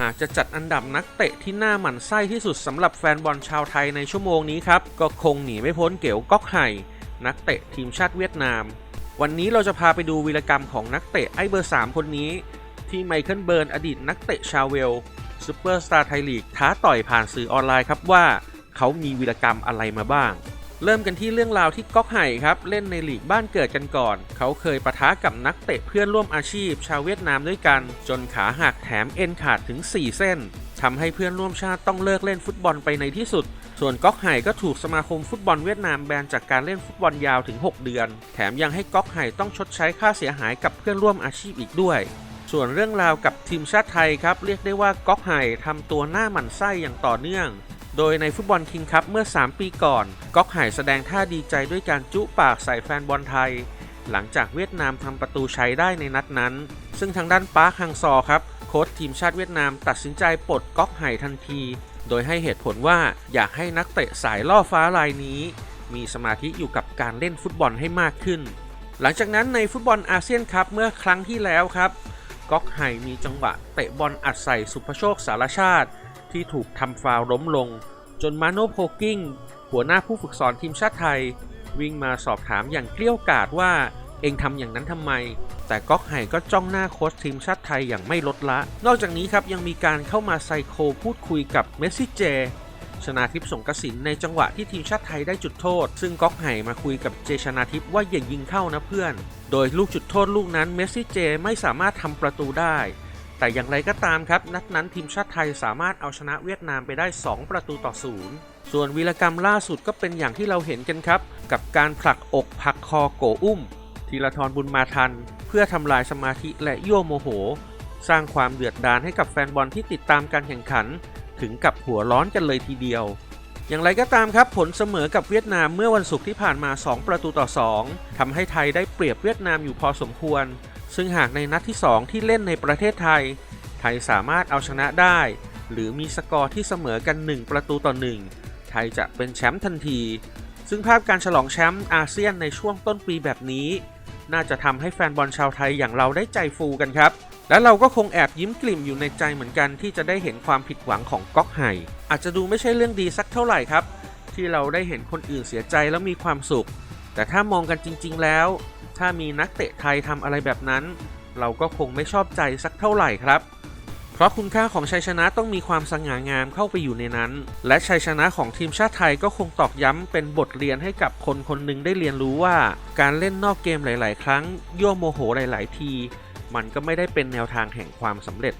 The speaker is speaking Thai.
หากจะจัดอันดับนักเตะที่น่าหมั่นไส้ที่สุดสำหรับแฟนบอลชาวไทยในชั่วโมงนี้ครับ ก็คงหนีไม่พ้นเก๋วก๊อกไห่นักเตะทีมชาติเวียดนาม วันนี้เราจะพาไปดูวีรกรรมของนักเตะไอเบอร์ 3 คนนี้ ที่ไมเคิลเบิร์นอดีตนักเตะชาวเวลซูเปอร์สตาร์ไทยลีกท้าต่อยผ่านสื่อออนไลน์ครับว่า เขามีวีรกรรมอะไรมาบ้าง เริ่มกันที่เรื่องราวที่ก๊อกไห่ครับ เล่นในหลีกบ้านเกิดกันก่อน เขาเคยปะทะกับนักเตะเพื่อนร่วมอาชีพ ชาวเวียดนามด้วยกัน จนขาหักแถมเอ็นขาดถึง 4 เส้นทำให้เพื่อนร่วมชาติต้องเลิกเล่นฟุตบอลไปในที่สุด ส่วนก๊อกไห่ก็ถูกสมาคมฟุตบอลเวียดนามแบนจากการเล่นฟุตบอลยาวถึง 6 เดือน แถมยังให้ก๊อกไห่ต้องชดใช้ค่าเสียหายกับเพื่อนร่วมอาชีพอีกด้วยส่วนเรื่องราวกับทีมชาติไทยครับ เรียกได้ว่าก๊อกไห่ทำตัวหน้าหมันไส้อย่างต่อเนื่อง โดยในฟุตบอลคิงคัพเมื่อ 3 ปีก่อน ก๊อกไห่แสดงท่าดีใจด้วยการจุปากใส่แฟนบอลไทย หลังจากเวียดนามทำประตูชัยได้ในนัดนั้น ซึ่งทางด้านปาร์คฮังซอครับโค้ชทีมชาติเวียดนามตัดสินใจปลดก๊อกไห่ทันที โดยให้เหตุผลว่าอยากให้นักเตะสายล่อฟ้ารายนี้ มีสมาธิอยู่กับการเล่นฟุตบอลให้มากขึ้น หลังจากนั้นในฟุตบอลอาเซียนคัพเมื่อครั้งที่แล้วครับก๊อกไห่มีจังหวะเตะบอลอัดใส่สุภโชคสารชาติ ที่ถูกทำฟาวล์ล้มลง จนมาโนโพกิ้งหัวหน้าผู้ฝึกสอนทีมชาติไทย วิ่งมาสอบถามอย่างเกลี้ยวกราดว่าเองทำอย่างนั้นทำไม แต่ก๊อกไห่ก็จ้องหน้าโค้ชทีมชาติไทยอย่างไม่ลดละ นอกจากนี้ครับยังมีการเข้ามาไซโคพูดคุยกับเมสซี่เจ ชนาทิพย์สงกสินในจังหวะที่ทีมชาติไทยได้จุดโทษ ซึ่งก๊อกไห่มาคุยกับเจชนาทิพย์ว่าอย่ายิงเข้านะเพื่อน โดยลูกจุดโทษลูกนั้นเมสซี่เจไม่สามารถทำประตูได้ แต่อย่างไรก็ตามครับ นัดนั้นทีมชาติไทยสามารถเอาชนะเวียดนามไปได้ 2 ประตูต่อศูนย์ส่วนวีรกรรมล่าสุดก็เป็นอย่างที่เราเห็นกันครับ กับการผลักอกผลักคอโกอุ้มธีรทรบุญมาทัน เพื่อทำลายสมาธิและยั่วโมโห สร้างความเดือดดาลให้กับแฟนบอลที่ติดตามการแข่งขัน ถึงกับหัวร้อนกันเลยทีเดียว อย่างไรก็ตามครับผลเสมอกับเวียดนามเมื่อวันศุกร์ที่ผ่านมา 2 ประตูต่อ 2ทำให้ไทยได้เปรียบเวียดนามอยู่พอสมควร ซึ่งหากในนัดที่ 2 ที่เล่นในประเทศไทย ไทยสามารถเอาชนะได้ หรือมีสกอร์ที่เสมอกัน 1 ประตูต่อ 1 ไทยจะเป็นแชมป์ทันที ซึ่งภาพการฉลองแชมป์อาเซียนในช่วงต้นปีแบบนี้ น่าจะทำให้แฟนบอลชาวไทยอย่างเราได้ใจฟูกันครับและเราก็คงแอบยิ้มกลิ่มอยู่ในใจเหมือนกันที่จะได้เห็นความผิดหวังของก๊อกไห่อาจจะดูไม่ใช่เรื่องดีสักเท่าไหร่ครับ ที่เราได้เห็นคนอื่นเสียใจแล้วมีความสุข แต่ถ้ามองกันจริง ๆ แล้ว ถ้ามีนักเตะไทยทำอะไรแบบนั้น เราก็คงไม่ชอบใจสักเท่าไหร่ครับ เพราะคุณค่าของชัยชนะต้องมีความสง่างามเข้าไปอยู่ในนั้น และชัยชนะของทีมชาติไทยก็คงตอกย้ำเป็นบทเรียนให้กับคนคนหนึ่งได้เรียนรู้ว่า การเล่นนอกเกมหลาย ๆ ครั้ง ยั่วโมโหหลาย ๆ ที มันก็ไม่ได้เป็นแนวทางแห่งความสำเร็จ